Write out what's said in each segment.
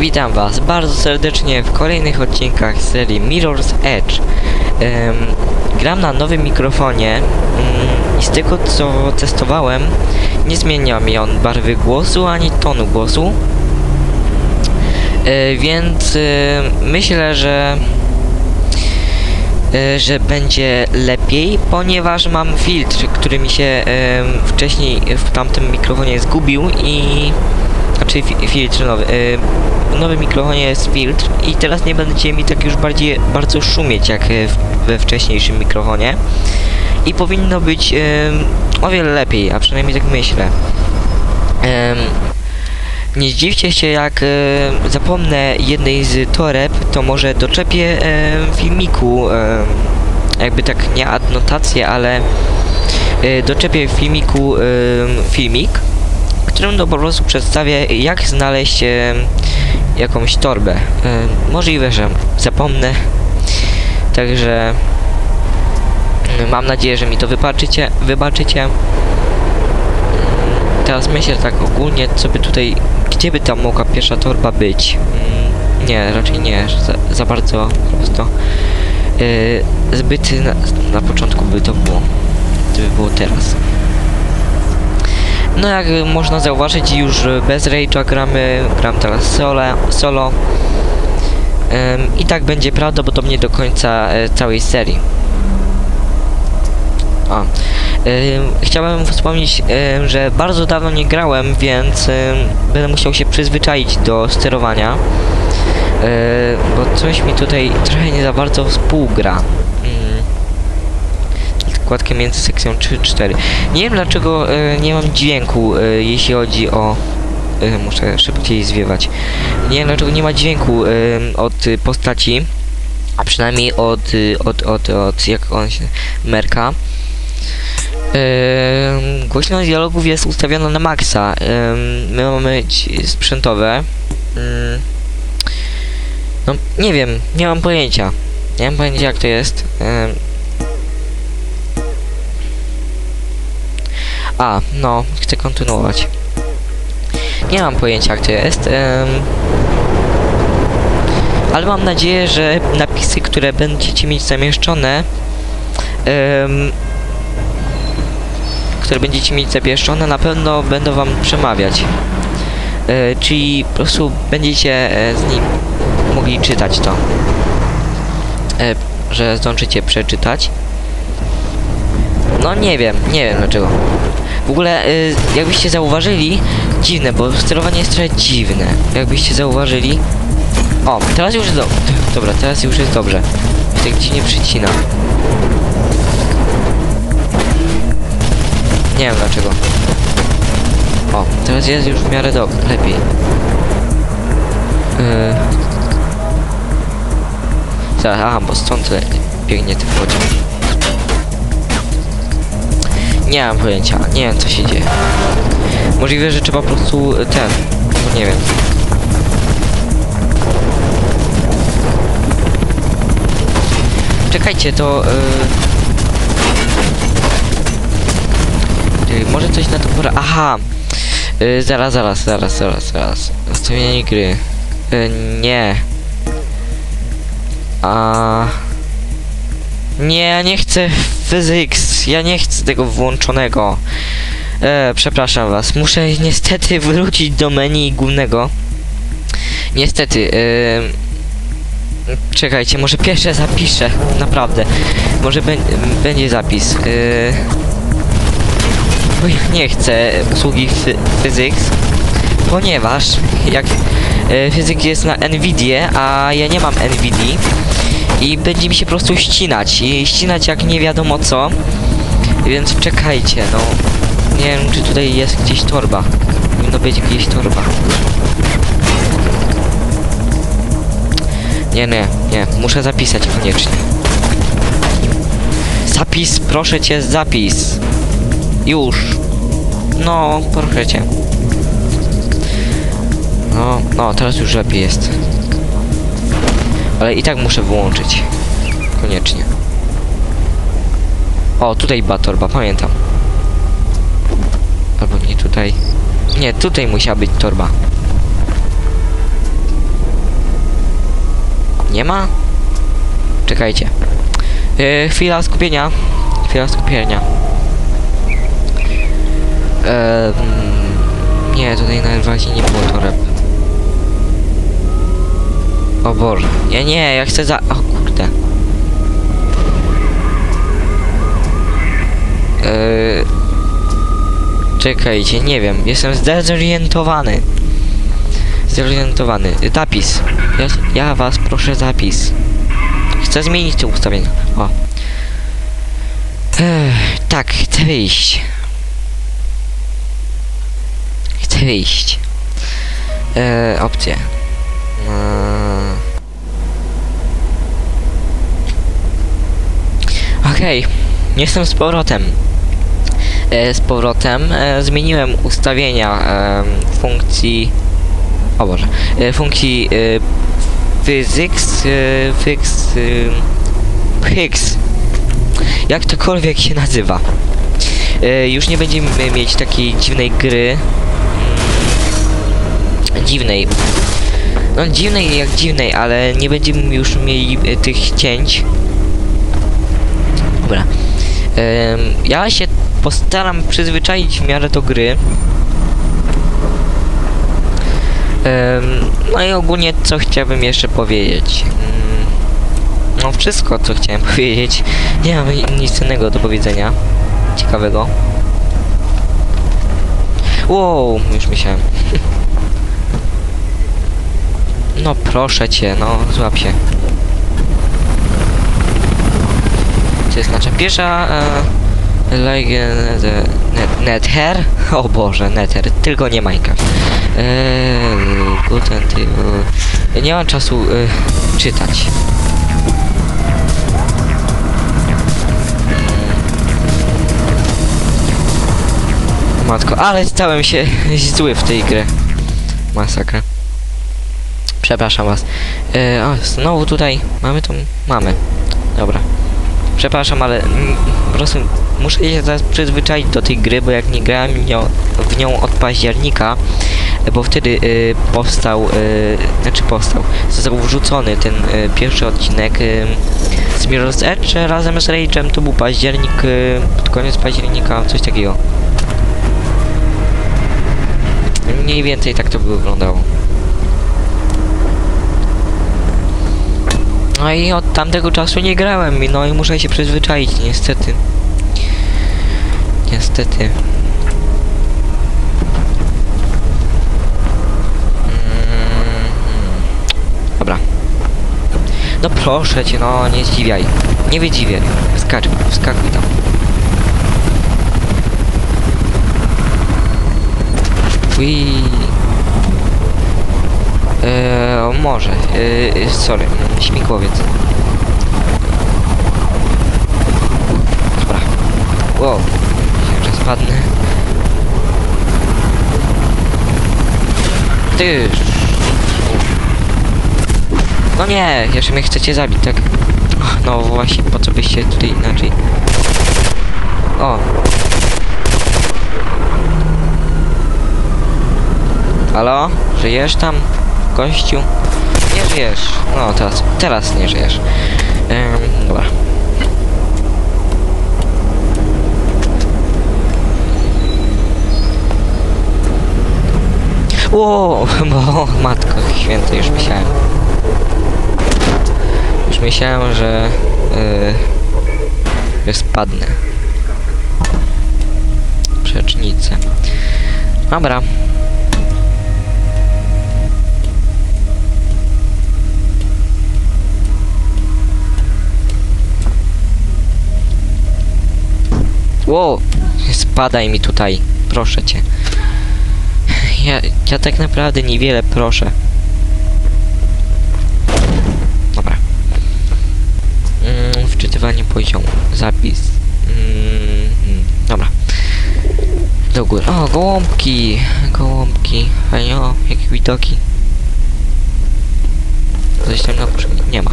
Witam Was bardzo serdecznie w kolejnych odcinkach serii Mirror's Edge. Em, gram na nowym mikrofonie mm, i z tego co testowałem nie zmienia mi on barwy głosu ani tonu głosu. E, więc e, myślę, że e, że będzie lepiej, ponieważ mam filtr, który mi się wcześniej w tamtym mikrofonie zgubił i znaczy fi- filtr nowy. y, W nowym mikrofonie jest filtr i teraz nie będzie mi tak już bardziej bardzo szumieć jak y, we wcześniejszym mikrofonie. I powinno być ym, o wiele lepiej, a przynajmniej tak myślę. Nie zdziwcie się jak y, zapomnę jednej z toreb, to może doczepię y, filmiku, y, jakby tak nie adnotację, ale y, doczepię filmiku y, filmik, którym to po prostu przedstawię jak znaleźć e, jakąś torbę. E, możliwe, że zapomnę. Także mam nadzieję, że mi to wybaczycie. wybaczycie. Mm, Teraz myślę tak ogólnie, co by tutaj, gdzie by tam mogła pierwsza torba być. Mm, Nie, raczej nie, za, za bardzo po prostu e, zbyt na, na początku by to było. Gdyby było teraz. No jak można zauważyć już bez rage'a gramy, gram teraz solo. Ym, I tak będzie prawdopodobnie do końca y, całej serii. Ym, chciałem wspomnieć, że bardzo dawno nie grałem, więc będę musiał się przyzwyczaić do sterowania. Yy, bo coś mi tutaj trochę nie za bardzo współgra. Składkę między sekcją 3 4. Nie wiem dlaczego e, nie mam dźwięku, e, jeśli chodzi o... E, muszę szybciej zwiewać. Nie wiem dlaczego nie ma dźwięku e, od postaci, a przynajmniej od, y, od, od, od, jak on się... Merka. E, głośność dialogów jest ustawiona na maksa. E, my mamy sprzętowe. Mm, no, nie wiem, nie mam pojęcia. Nie mam pojęcia jak to jest. E, A, no, chcę kontynuować. Nie mam pojęcia jak to jest. em, ale mam nadzieję, że napisy, które będziecie mieć zamieszczone, em, które będziecie mieć zamieszczone, na pewno będą wam przemawiać. E, czyli po prostu będziecie e, z nim mogli czytać to. E, że zdążycie przeczytać. No nie wiem, nie wiem dlaczego. W ogóle, y, jakbyście zauważyli, dziwne, bo sterowanie jest trochę dziwne. Jakbyście zauważyli... O, teraz już jest do... Dobra, teraz już jest dobrze. Tak dziwnie przycina. Nie wiem dlaczego. O, teraz jest już w miarę dobrze, lepiej. Yy... Zaraz, aha, bo stąd biegnie ten pociąg. Nie mam pojęcia, nie wiem co się dzieje. Możliwe, że trzeba po prostu e, ten, nie wiem. Czekajcie, to... Yy... Może coś na to pora... Aha! Yy, zaraz, zaraz, zaraz, zaraz, zaraz. Nastawienie gry. Yy, nie. A... Nie, nie chcę physics. Ja nie chcę tego włączonego. E, przepraszam was. Muszę niestety wrócić do menu głównego. Niestety. E, czekajcie, może pierwsze zapiszę. Naprawdę. Może bę- będzie zapis. E, bo ja nie chcę usługi phy- physics. Ponieważ jak e, physics jest na Nvidia, a ja nie mam Nvidia i będzie mi się po prostu ścinać i ścinać jak nie wiadomo co więc czekajcie no. Nie wiem czy tutaj jest gdzieś torba. Powinno być gdzieś torba. Nie nie nie. Muszę zapisać koniecznie. Zapis proszę cię zapis. Już. No proszę cię. No no teraz już lepiej jest. Ale i tak muszę wyłączyć. Koniecznie. O, tutaj była torba, pamiętam. Albo nie tutaj. Nie, tutaj musiała być torba. Nie ma? Czekajcie. Yy, chwila skupienia. Chwila skupienia. Ehm, nie, tutaj właśnie nie było toreb. O Boże. Ja nie, ja chcę za... O kurde. Eee, czekajcie, nie wiem. Jestem zdezorientowany. Zdezorientowany. Zapis. Ja, ja was proszę zapis. Chcę zmienić te ustawienia. O. Ech, tak, chcę wyjść. Chcę wyjść. Eee, opcje. Eee. Okej, jestem z powrotem. E, z powrotem e, zmieniłem ustawienia e, funkcji. O Boże, funkcji physics, fix, fix, jak tokolwiek się nazywa. Już nie będziemy mieć takiej dziwnej gry. Mm, dziwnej. No dziwnej jak dziwnej, ale nie będziemy już mieli tych cięć. Dobra. Ja się postaram przyzwyczaić w miarę do gry. No i ogólnie co chciałbym jeszcze powiedzieć. Mm, No wszystko co chciałem powiedzieć. Nie mam ni- nic innego do powiedzenia. Ciekawego. Wow, już myślałem. No proszę cię, no złap się. To jest nasza pierwsza e, legend net, Nether? O Boże, Nether, tylko nie Minecraft. Eee, guten nie mam czasu e, czytać. Mm. Matko, ale stałem się zły w tej grze. Masakra. Przepraszam was. E, o, znowu tutaj mamy tą... Mamy. Dobra. Przepraszam, ale po prostu muszę się teraz przyzwyczaić do tej gry, bo jak nie grałem w nią od października, bo wtedy y, powstał, y, znaczy powstał, został wrzucony ten y, pierwszy odcinek y, z Mirror's Edge razem z Rage'em, to był październik, y, pod koniec października, coś takiego. Mniej więcej tak to by wyglądało. No i od tamtego czasu nie grałem, no i muszę się przyzwyczaić, niestety. Niestety. Mm, Dobra. No proszę cię, no nie zdziwiaj. Nie wydziwiaj. Skacz, wskakuj tam. Ui. Eee, może. Eee, sorry, śmigłowiec. Dobra. Wow. Spadnę. Ty. No nie, jeszcze mnie chcecie zabić, tak? No właśnie, po co byście tutaj inaczej? O. Halo? Żyjesz tam? Gościu? Nie żyjesz. No, teraz, teraz nie żyjesz. Ym, dobra. Ło, bo matko święta, już myślałem. Już myślałem, że yy, że spadnę. Przecznicę. Dobra. Wow, spadaj mi tutaj, proszę cię. Ja, ja tak naprawdę niewiele proszę. Dobra. Mm, wczytywanie poziomu. Zapis. Mm, dobra. Do góry. O, gołąbki. Gołąbki. Fajnie, o, jakie widoki. Coś tam na górze nie ma.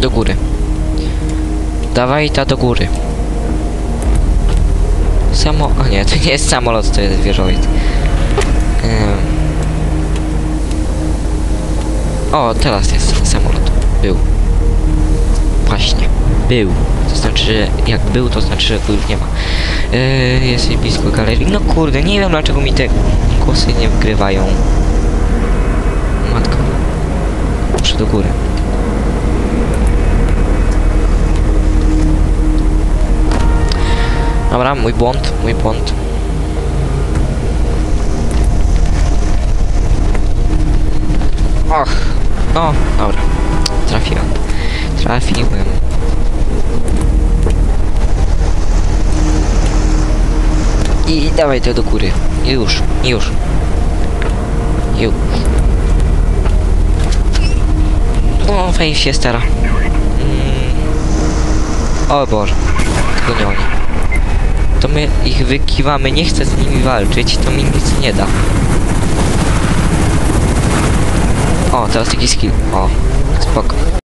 Do góry. Dawaj ta do góry. Samo... O nie, to nie jest samolot, to jest wieżowiec. O, teraz jest samolot. Był. Właśnie. Był. To znaczy, że jak był, to znaczy, że go już nie ma. Yy, jest blisko galerii. No kurde, nie wiem dlaczego mi te głosy nie wgrywają. Matka. Muszę do góry. Dobra, mój błąd, mój błąd. Och, no, dobra. Trafiłem. Trafiłem. I dawaj to do góry. Już, już. Już. No, Faith się stara. Mm. O Boże. Tylko nie oni. To my ich wykiwamy, nie chcę z nimi walczyć, to mi nic nie da. O, teraz taki skill. O, spoko.